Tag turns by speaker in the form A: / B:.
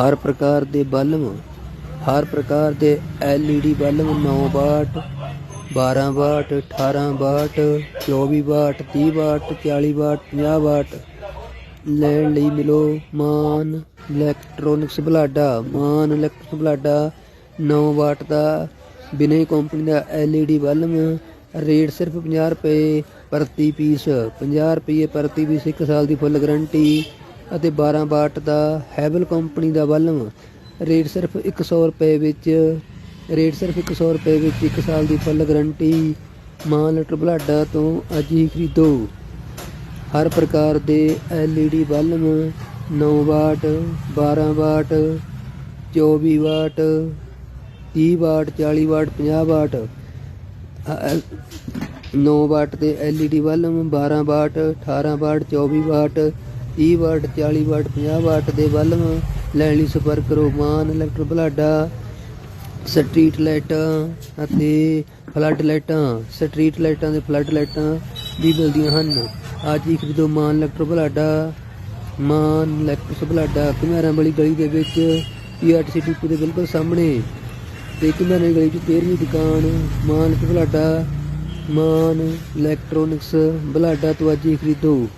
A: ਹਰ ਪ੍ਰਕਾਰ ਦੇ ਬਲਬ, ਹਰ ਪ੍ਰਕਾਰ ਦੇ LED bulb 9 watt 12 watt 18 watt 24 watt 30 watt 40 watt 50 watt. ਲੈਣ ਲਈ ਮਿਲੋ Maan electronics Balada. Maan electronics Balada 9 watt ਦਾ। ਬਿਨੇ ਕੰਪਨੀ ਦਾ LED ਬਲਬ, ਰੇਟ ਸਿਰਫ 50 ਰੁਪਏ ਪ੍ਰਤੀ ਪੀਸ। 50 ਰੁਪਏ ਪ੍ਰਤੀ ਪੀਸ 1 ਸਾਲ ਦੀ ਫੁੱਲ ਗਾਰੰਟੀ। ਅਤੇ 12 ਵਾਟ ਦਾ ਹੈਵਲ ਕੰਪਨੀ ਦਾ ਬਲਬ ਰੇਟ ਸਿਰਫ 100 ਰੁਪਏ ਵਿੱਚ, ਰੇਟ ਸਿਰਫ 100 ਰੁਪਏ ਵਿੱਚ 1 ਸਾਲ ਦੀ ਫੁੱਲ ਗਾਰੰਟੀ ਮਾਂ ਲੀਟਰ ਬਲਾਡਾ ਤੋਂ ਅੱਜ ਹੀ ਖਰੀਦੋ। ਹਰ ਪ੍ਰਕਾਰ ਦੇ LED bulb 9 watt 12 watt 24 watt 30 watt 40 watt 50 watt 9 watt ਦੇ LED bulb 12 watt 18 watt 24 watt 30 watt 40 watt 50 watt ਦੇ ਬਲਬ ਲੈਣ ਲਈ ਸੰਪਰਕ ਕਰੋ ਮਾਨ ਇਲੈਕਟ੍ਰੋ ਬਲਾਡਾ ਸਟਰੀਟ ਲਾਈਟਾਂ ਅਤੇ ਫਲੱਡ ਲਾਈਟਾਂ ਸਟਰੀਟ ਲਾਈਟਾਂ ਤੇ ਫਲੱਡ ਲਾਈਟਾਂ ਵੀ ਮਿਲਦੀਆਂ ਹਨ। ਅੱਜ ਹੀ ਖਰੀਦੋ ਮਾਨ ਇਲੈਕਟ੍ਰੋ ਬਲਾਡਾ, ਮਾਨ ਇਲੈਕਟ੍ਰੋ ਬਲਾਡਾ, ਘੁਮਿਆਰਾਂ ਵਾਲੀ ਗਲੀ ਦੇ ਵਿੱਚ ਪੀਆਰਟੀਸੀ ਡਿਪੂ ਦੇ ਬਿਲਕੁਲ ਸਾਹਮਣੇ ਤੇ ਘੁਮਿਆਰਾਂ ਵਾਲੀ ਗਲੀ 'ਚ 13ਵੀਂ ਦੁਕਾਨ, ਮਾਨ ਇਲੈਕਟ੍ਰੋ ਬਲਾਡਾ, ਮਾਨ ਇਲੈਕਟ੍ਰੋਨਿਕਸ ਬਲਾਡਾ, ਤੋਂ ਅੱਜ ਹੀ ਖਰੀਦੋ।